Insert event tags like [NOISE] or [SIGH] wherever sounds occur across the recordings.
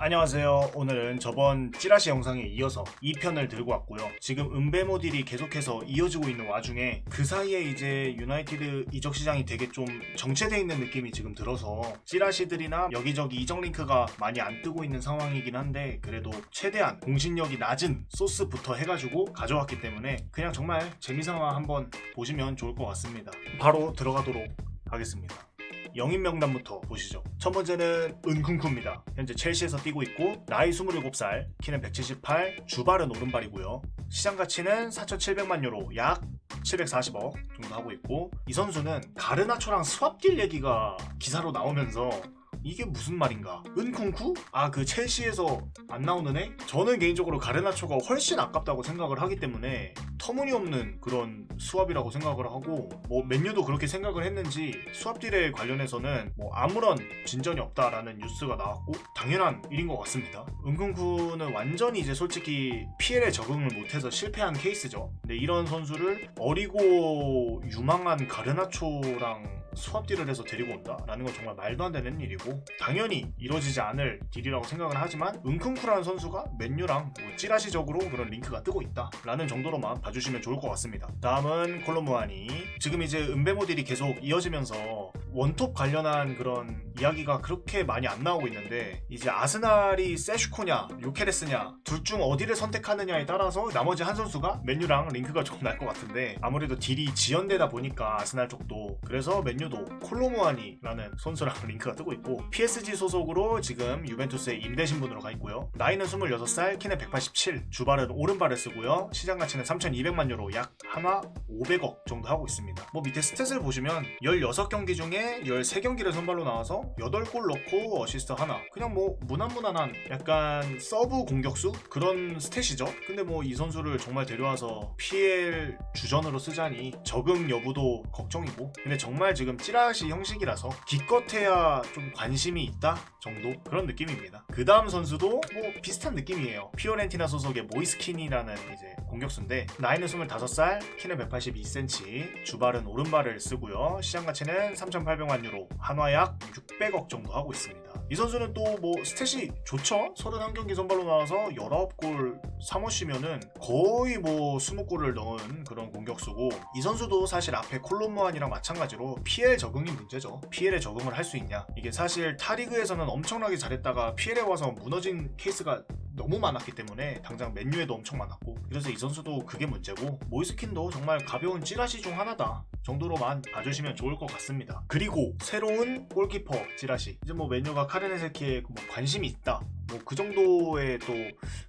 안녕하세요. 오늘은 저번 찌라시 영상에 이어서 2편을 들고 왔고요. 지금 은배모 딜이 계속해서 이어지고 있는 와중에 그 사이에 이제 유나이티드 이적 시장이 되게 좀 정체돼 있는 느낌이 지금 들어서 찌라시들이나 여기저기 이적 링크가 많이 안 뜨고 있는 상황이긴 한데 그래도 최대한 공신력이 낮은 소스부터 해가지고 가져왔기 때문에 그냥 정말 재미삼아 한번 보시면 좋을 것 같습니다. 바로 들어가도록 하겠습니다. 영입 명단부터 보시죠. 첫 번째는 은쿵쿠입니다. 현재 첼시에서 뛰고 있고 나이 27살, 키는 178, 주발은 오른발이고요. 시장 가치는 4,700만 유로, 약 740억 정도 하고 있고 이 선수는 가르나초랑 스왑딜 얘기가 기사로 나오면서 이게 무슨 말인가? 은쿵쿠? 아 그 첼시에서 안 나오는 애? 저는 개인적으로 가르나초가 훨씬 아깝다고 생각을 하기 때문에 터무니없는 그런 수압이라고 생각을 하고 뭐 맨유도 그렇게 생각을 했는지 수압딜에 관련해서는 뭐 아무런 진전이 없다라는 뉴스가 나왔고 당연한 일인 것 같습니다. 은쿵쿠는 완전히 이제 솔직히 PL에 적응을 못해서 실패한 케이스죠. 근데 이런 선수를 어리고 유망한 가르나초랑 수합딜을 해서 데리고 온다라는 건 정말 말도 안 되는 일이고 당연히 이루어지지 않을 딜이라고 생각을 하지만 은쿵쿠라는 선수가 맨유랑 뭐 찌라시적으로 그런 링크가 뜨고 있다라는 정도로만 봐주시면 좋을 것 같습니다. 다음은 콜로무아니 지금 이제 은베모 딜이 계속 이어지면서 원톱 관련한 그런 이야기가 그렇게 많이 안 나오고 있는데 이제 아스날이 세슈코냐 요케레스냐 둘 중 어디를 선택하느냐에 따라서 나머지 한 선수가 맨유랑 링크가 좀날것 같은데 아무래도 딜이 지연되다 보니까 아스날 쪽도 그래서 맨유 도 콜로무아니라는 선수랑 [LAUGHS] 링크가 뜨고 있고 PSG 소속으로 지금 유벤투스에 임대 신 분으로 가 있고요. 나이는 26살 키는 187 주발은 오른발을 쓰고요. 시장 가치는 3,200만 유로 약 하나 500억 정도 하고 있습니다. 뭐 밑에 스탯을 보시면 16경기 중에 13경기를 선발로 나와서 8골 넣고 어시스트 하나. 그냥 뭐 무난무난한 약간 서브 공격수 그런 스탯이죠. 근데 뭐 이 선수를 정말 데려와서 PL 주전으로 쓰자니 적응 여부도 걱정이고. 근데 정말 지금 찌라시 형식이라서 기껏해야 좀 관심이 있다 정도? 그런 느낌입니다. 그 다음 선수도 뭐 비슷한 느낌이에요. 피오렌티나 소속의 모이스킨이라는 이제 공격수인데 나이는 25살 키는 182cm 주발은 오른발을 쓰고요. 시장 가치는 3,800만 유로 한화 약 600억 정도 하고 있습니다 이 선수는 또 뭐 스탯이 좋죠? 31경기 선발로 나와서 19골 3호시면은 거의 뭐 20골을 넣은 그런 공격수고 이 선수도 사실 앞에 콜롬무안이랑 마찬가지로 PL 적응이 문제죠. PL에 적응을 할 수 있냐? 이게 사실 타리그에서는 엄청나게 잘했다가 PL에 와서 무너진 케이스가 너무 많았기 때문에 당장 맨유에도 엄청 많았고. 그래서 이 선수도 그게 문제고 모이스킨도 정말 가벼운 찌라시 중 하나다 정도로만 봐주시면 좋을 것 같습니다. 그리고 새로운 골키퍼 찌라시. 이제 뭐 맨유가 카르네세키에 뭐 관심이 있다. 뭐그 정도의 또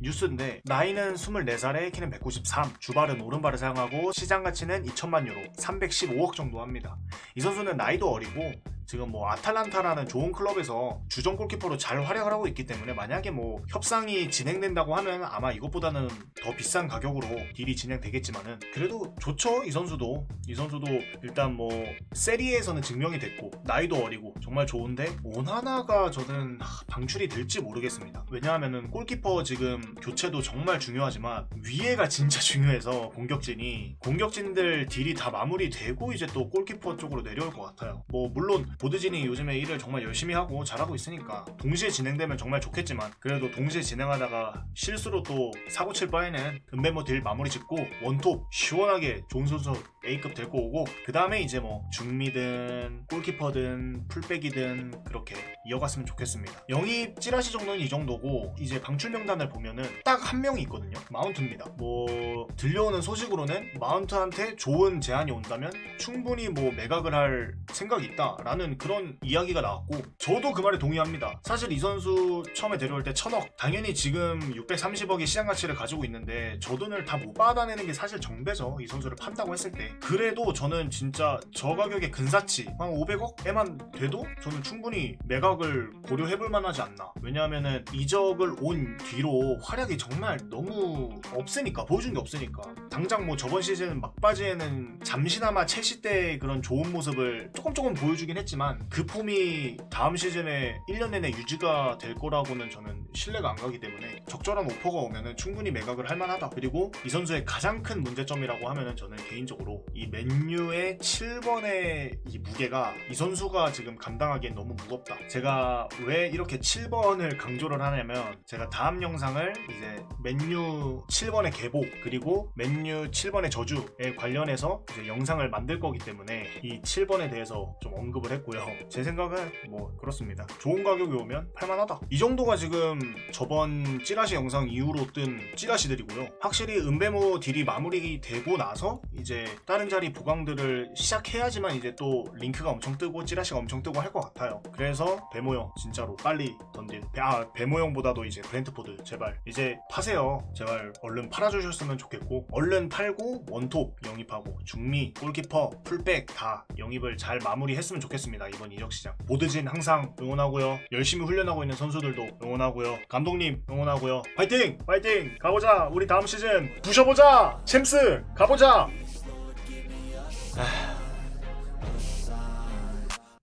뉴스인데 나이는 24살에 키는 193 주발은 오른발을 사용하고 시장 가치는 2천만 유로 315억 정도 합니다. 이 선수는 나이도 어리고 지금 뭐 아탈란타라는 좋은 클럽에서 주전 골키퍼로 잘 활약을 하고 있기 때문에 만약에 뭐 협상이 진행된다고 하면 아마 이것보다는 더 비싼 가격으로 딜이 진행되겠지만은 그래도 좋죠 이 선수도. 이 선수도 일단 뭐 세리에서는 증명이 됐고 나이도 어리고 정말 좋은데 오나나가 저는 하, 방출이 될지 모르겠습니다. 왜냐하면은 골키퍼 지금 교체도 정말 중요하지만 위에가 진짜 [LAUGHS] 중요해서 공격진이. 공격진들 딜이 다 마무리되고 이제 또 골키퍼 쪽으로 내려올 것 같아요. 뭐 물론 보드진이 요즘에 일을 정말 열심히 하고 잘하고 있으니까 동시에 진행되면 정말 좋겠지만 그래도 동시에 진행하다가 실수로 또 사고 칠 바에는 은배모 딜 마무리 짓고 원톱 시원하게 좋은 선수 A급 데리고 오고 그 다음에 이제 뭐 중미든 골키퍼든 풀백이든 그렇게 이어갔으면 좋겠습니다. 영입 찌라시 정도는 이 정도고 이제 방출 명단을 보면은 딱 한 명이 있거든요. 마운트입니다. 뭐 들려오는 소식으로는 마운트한테 좋은 제안이 온다면 충분히 뭐 매각을 할 생각이 있다라는 그런 이야기가 나왔고 저도 그 말에 동의합니다. 사실 이 선수 처음에 데려올 때 천억 당연히 지금 630억의 시장 가치를 가지고 있는데 저 돈을 다 못 받아내는 게 사실 정배죠. 이 선수를 판다고 했을 때 그래도 저는 진짜 저 가격의 근사치 한 500억에만 돼도 저는 충분히 매각을 고려해볼 만하지 않나. 왜냐하면은 이적을 온 뒤로 활약이 정말 너무 없으니까 보여준 게 없으니까. 당장 뭐 저번 시즌 막바지에는 잠시나마 첼시 때 그런 좋은 모습을 조금 조금 보여주긴 했지만 그 폼이 다음 시즌에 1년 내내 유지가 될 거라고는 저는 신뢰가 안 가기 때문에 적절한 오퍼가 오면은 충분히 매각을 할 만하다. 그리고 이 선수의 가장 큰 문제점이라고 하면은 저는 개인적으로 이 맨유의 7번의 이 무게가 이 선수가 지금 감당하기엔 너무 무겁다 제가 왜 이렇게 7번을 강조를 하냐면 제가 다음 영상을 이제 맨유 7번의 개복 그리고 맨유 7번의 저주에 관련해서 이제 영상을 만들 거기 때문에 이 7번에 대해서 좀 언급을 했고요. 제 생각은 뭐 그렇습니다. 좋은 가격이 오면 팔만하다. 이 정도가 지금 저번 찌라시 영상 이후로 뜬 찌라시들이고요. 확실히 은배모 딜이 마무리되고 나서 이제 다른 자리 보강들을 시작해야지만 이제 또 링크가 엄청 뜨고 찌라시가 엄청 뜨고 할 것 같아요. 그래서 배모형 진짜로 빨리 던질. 배- 아 배모형보다도 이제 브랜트포드 제발 이제 파세요. 제발 얼른 팔아주셨으면 좋겠고 얼른 팔고 원톱 영입하고 중미 골키퍼 풀백 다 영입을 잘 마무리했으면 좋겠습니다. 이번 이적 시장 보드진 항상 응원하고요. 열심히 훈련하고 있는 선수들도 응원하고요. 감독님 응원하고요. 파이팅 파이팅 가보자. 우리 다음 시즌 부셔보자. 챔스 가보자.